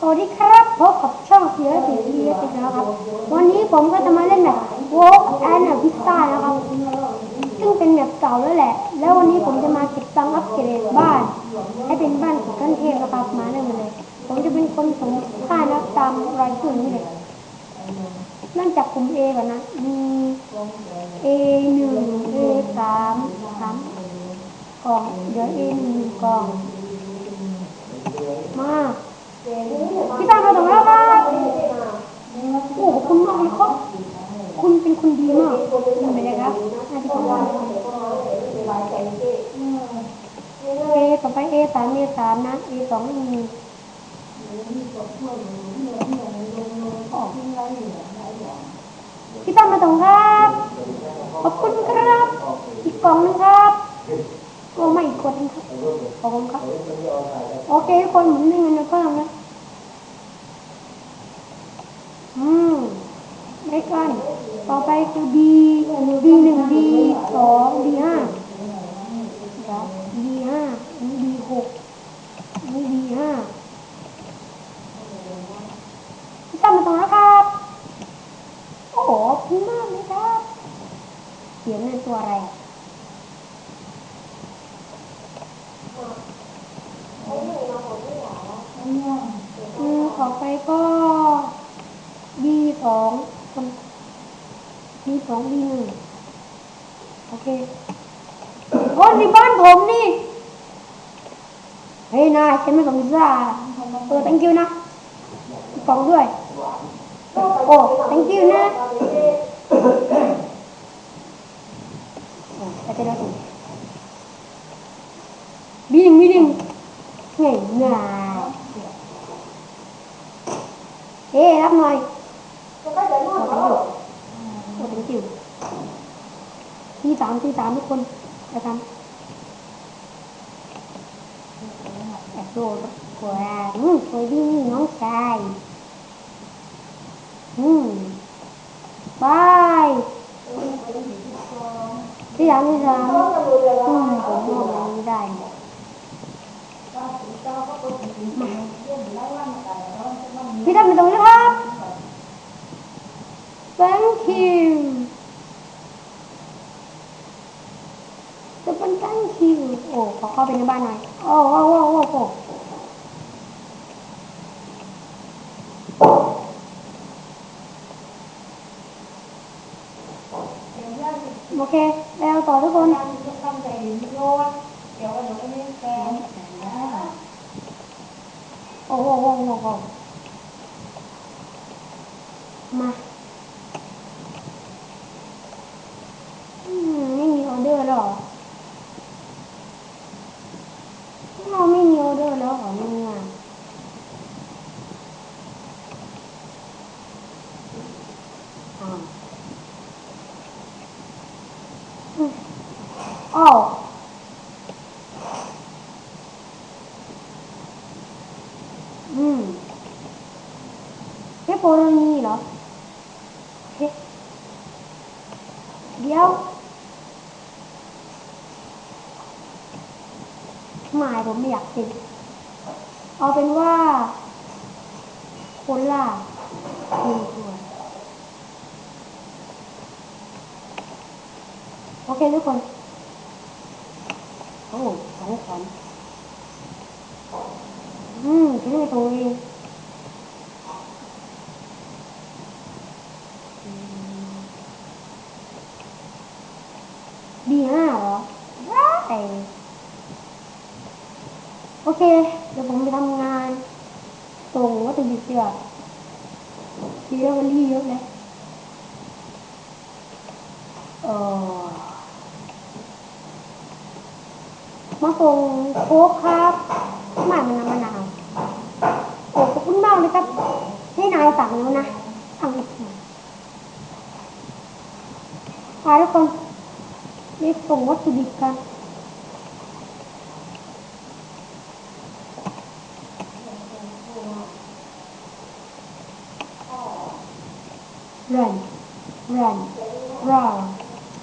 สวัสดีครับพบกับช่องเสียสีเสียติดแล้วครับ วันนี้ผมก็จะมาเล่นแบบโวกแอนด์พิซซ่านะครับ ซึ่งเป็นแบบเก่าแล้วแหละ แล้ววันนี้ผมจะมาเก็บตังค์อัปเกรดบ้าน ให้เป็นบ้านของท่านเทพนะครับมาเริ่มกันเลย ผมจะเป็นคนส่งค่านับตามรายชื่อนี้เลยเริ่มจากกลุ่ม A ก่อนนะมี A หนึ่ง A สามสามกล่องเดี๋ยว A หนึ่งหนึ่งกล่องมา พี่ตามมาถึงแล้วครับโอ้ขอบคุณมากเลยครับ คุณเป็นคนดีมากทำไมนะครับหน้าที่ของเราเอต่อไปเอสามเอสามนะเอสองไม่มีพี่ตามมาถึงครับ ขอบคุณครับ อีกกล่องหนึงครับโอ้ไม่อีกคนนึงครับขอบคุณครับ โอเคคนหมุนเงินมาเพิ่มนะ อืมได้กัน ต่อไปคือ B B หนึ่ง B สอง B ห้าเดี๋ยว B ห้าอันนี้ B หกอันนี้ B ห้าพี่ตั้มมาตรงแล้วครับ โอ้โหขอบคุณมากเลยครับ เสียงในตัวอะไรอะ อืมต่อไปก็ B สองคน B สอง B หนึ่งโอเคโอ้ในบ้านผมนี่ เฮ้ยนายฉันไม่สงสารเออ thank you นะอีกกล่องด้วย โอ้ thank you นะโอ้ไปจะได้ถึง B หนึ่ง B หนึ่งง่ายง่ายเอ๊รับหน่อยโอ้ตังค์โอ้ตังค์จิ๋วที่สามที่สามทุกคนไปทำแอบโดดกว่าอืมสวยดีนี่น้องชายอืมบายที่สามที่สามอืมผมมองไม่ได้เนี่ยมาพี่ทำไปตรงนี้ครับ thank you จะเป็น thank you โอ้ขอเข้าไปในบ้านหน่อยโอ้โอ้โอ้โอ้โอ้โอเค แล้วต่อทุกคน โอ้โหโอ้โหโอ้โหมาอืมไม่มีออเดอร์แล้วเหรอเราไม่มี ออเดอร์แล้วเหรอเนี่ยอ้าวอืมอ้าวอืมไม่โปรนีเหรอเฮ้เดี๋ยวหมายผมไม่อยากติด เอาเป็นว่าคนล่าหนึ่งตัวโอเคทุกคนโอ้สองขอนอืมที่นี่ตรงนี้บีห้าเหรอได้โอเค เดี๋ยวผมไปทำงาน ส่งวัตถุดิบเดียวดีแล้วมั นรีเยอะเลยเออมาส่งโค้กครับไมามันน้ำมะนาวโอ้ขอบคุณมากเลยครับ ให้นายสั่งแล้วนะสั่งอีกทีไปทุกคนรีบส่งวัตถุดิบกัน run run run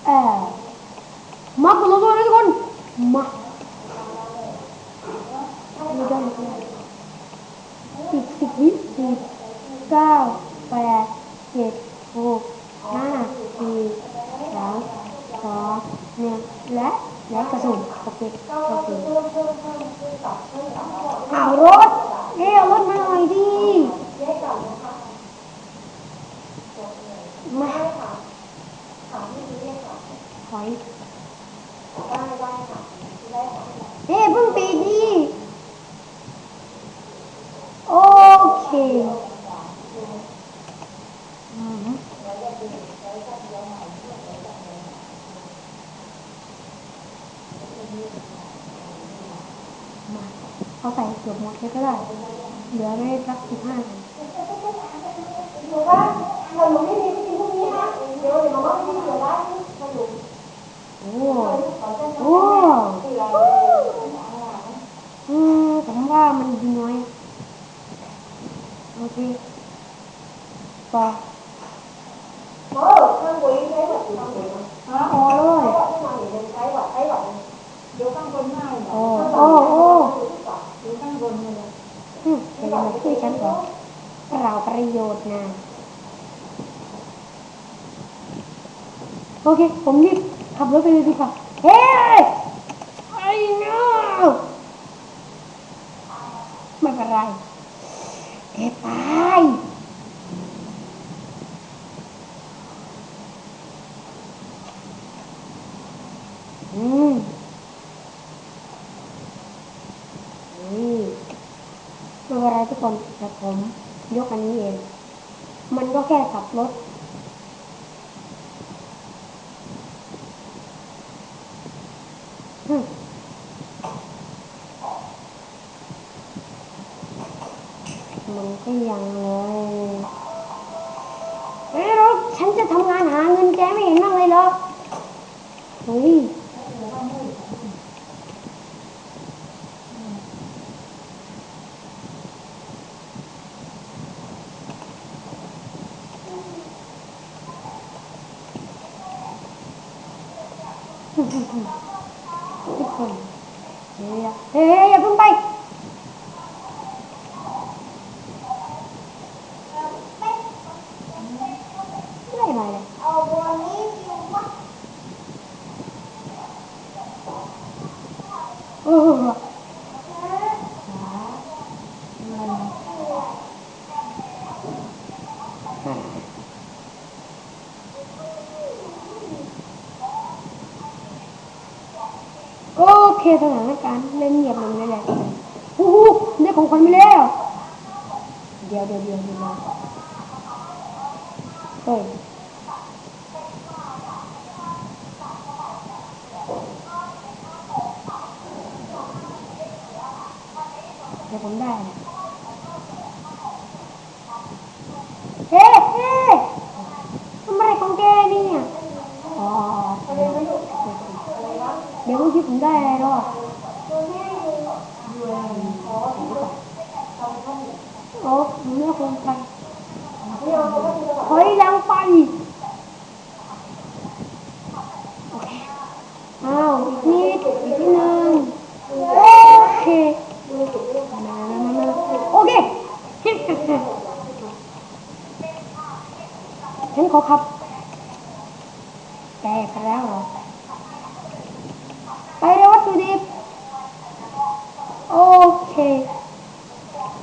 เออมาคนละตัวเลยทุกคนมาไม่ได้เลยอีกสิบสิบวิสิบเก้าแปดเจ็ดหกห้าสี่สามสองหนึ่งและและกระสุนโอเคโอเคเอารถเอ้เอารถมาหน่อยดิ มาถอยเอ้เพิ่งปีดดิโอเคอืมมาเอาใส่เกือบหมดเลยก็ได้เหลือไม่สักสิบห้าอันหนูว่าขนมไม่มี โอ้โอ้อืมผมว่ามันดีน้อยโอเคต่อเออข้างบนใช้แบบข้างบนพอเลยที่มาเดี๋ยใช้แบบใช้แบบเดี๋ยวข้างบนง่ายโอ้โอ้โอ้เดี๋ยวข้างบนเลยอืมเดี๋ยวมาช่ฉันก่อนเราประโยชน์นะ โอเค ผมรีบขับรถไปเลยดีกว่า เฮ้ยไอ้เนาะไม่เป็นไรเอ้ตายอืมนี่ไม่เป็นไรทุกคนแต่ผมยกอันนี้เอง มันก็แค่ขับรถ มันก็ยังเลยเอ้ยรถฉันจะทำงานหาเงินแกไม่เห็นบ้างเลยเหรอเฮ้ยทุกคน เฮ้ยเฮ้ยอย่าเพิ่งไปไม่อะไรเลยเอาบัวนี้อยู่วเออโอเคสถานการณ์เล่นเงียบลงเลยแหละโอ้โหได้ของคนไปแล้ว เดี๋ยวเดี๋ยวเดี๋ยวเดี๋ยวเฮ้ยเดี๋ยวผมได้นะเฮ้เฮ้ทำอะไรของแกเนี่ย อ๋อ เดี๋ยวเดี๋ยวเมื่อกี้ผมได้อะไรหรอโอ้ผมเลือกล งไปถอยหลังไปโอเคอ้าวอีกนิดอีกนิดนึงโอเคมามามามาโอเคฉันขอขับ แตกไปแล้วเหรอ ไปเร็ววัตถุดิบโอเค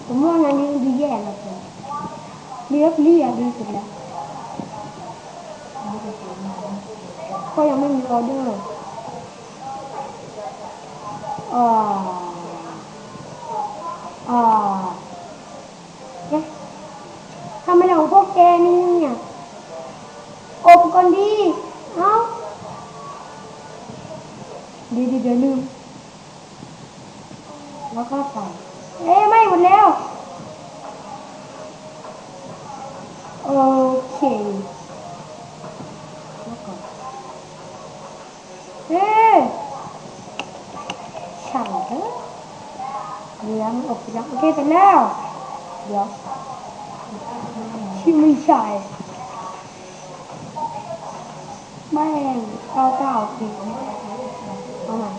ผมว่างานนี้ดีแย่แล้วผมเรียบเรียบดีสุดแล้ว ก็ยังไม่มีออ เดอร์อ่าอ่าเอ๊ะทำไมของพวกแกนี่เนี่ยอบก่อนดีเอ้าเดี๋ยวเดี๋ยวเดี๋ยวลืมแล้วก็ใส่เอ๊ไม่หมดแล้ว โอเคแล้วก็ เอ๊ะช่างเถอะเดี๋ยงอบยังโอเคเสร็จแล้ว เดี๋ยวชิไม่ใช่ไม่เอาเก้าปีเอาใหม่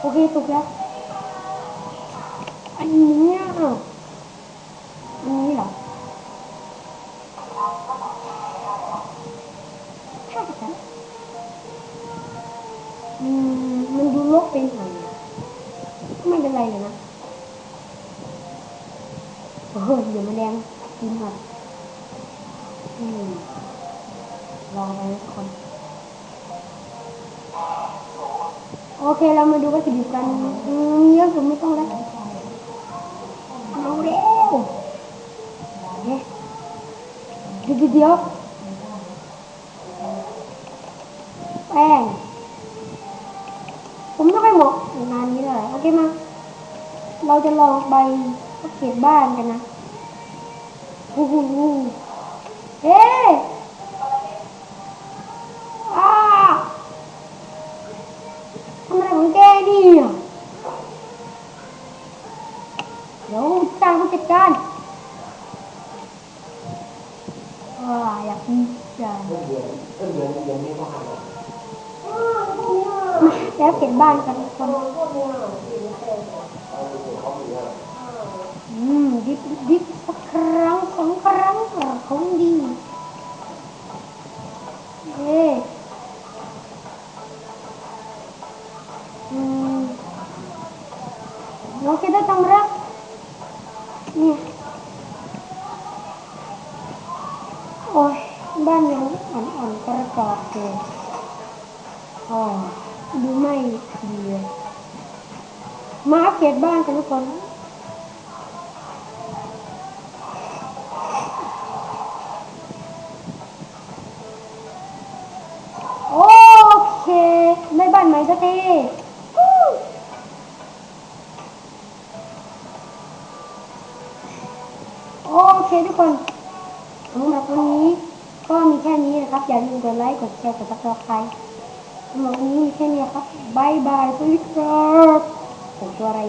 โอเคถูกแล้วอันนี้อะอันนี้เหรอใช่ค่ะอืมมันดูโลกเป็นหน่อยไม่เป็นไรเลยนะโอ้ยเดี๋ยวมาแดงกินครับอืมลองไปทุกคน โอเคเรามาดูวัตถุดิบกันอืมเยอะสุดไม่ต้องแล้วเอาเร็วเดี๋ยวเดี๋ยวแป้งผมต้องไปหมกงานนี้เลยโอเคมาเราจะลองใบเกรียบบ้านกันนะฮู้ฮู้ฮู้เฮ้ เนี่ยเดี๋ยวจ้างผู้จัดการว้าอยากกินจังเดือนต้นเดือนเดือนนี้ก็หันอ้าวพวกเนี้ยมาแล้วเก็บบ้านกันทุกคน เรา kita tangrak เนี่ยโอ้บ้านยังอ่อนๆกระกอบเลยอ๋อดูไม่ดีเลยมาอัปเกรดบ้านกันทุกคนโอเคได้บ้านใหม่สักที เคทุกคนสำหรับวันนี้ก็มีแค่นี้นะครับ อย่าลืมกดไลค์ กดแชร์ กดซับสไครต์สำหรับวันนี้มีแค่นี้ครับบายบายสวัสดีครับผมตัวอะไร